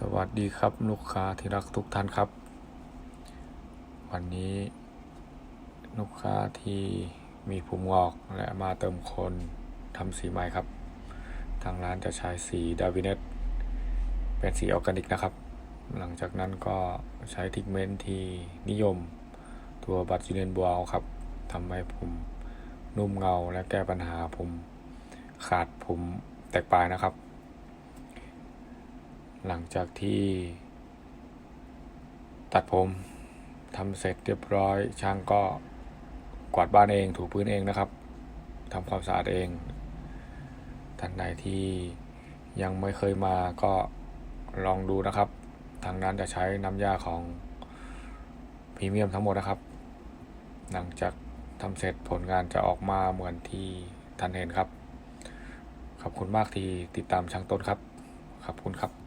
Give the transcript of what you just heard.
สวัสดีครับลูกค้าที่รักทุกท่านครับ วันนี้ ลูกค้าที่มีผมงอกและมาเติมคนทำสีใหม่ครับ ทางร้านจะใช้สีดาวิเนตเป็นสีออร์แกนิกนะครับ หลังจากนั้นก็ใช้ทิกเมนต์ที่นิยมตัวบัตจูเนนบัวครับทำให้ผมนุ่มเงาและแก้ปัญหาผมขาดผมแตกปลายนะครับ หลังจากที่ ตัดผมทำเสร็จเรียบร้อย ช่างก็กวาดบ้านเองถูพื้นเองนะครับทำความสะอาดเอง ท่านใดที่ยังไม่เคยมาก็ลองดูนะครับ ทางนั้นจะใช้น้ำยาของพรีเมียมทั้งหมดนะครับ หลังจากทำเสร็จผลงานจะออกมาเหมือนที่ท่านเห็นครับ ขอบคุณมากที่ติดตามช่างต้นครับ ขอบคุณครับ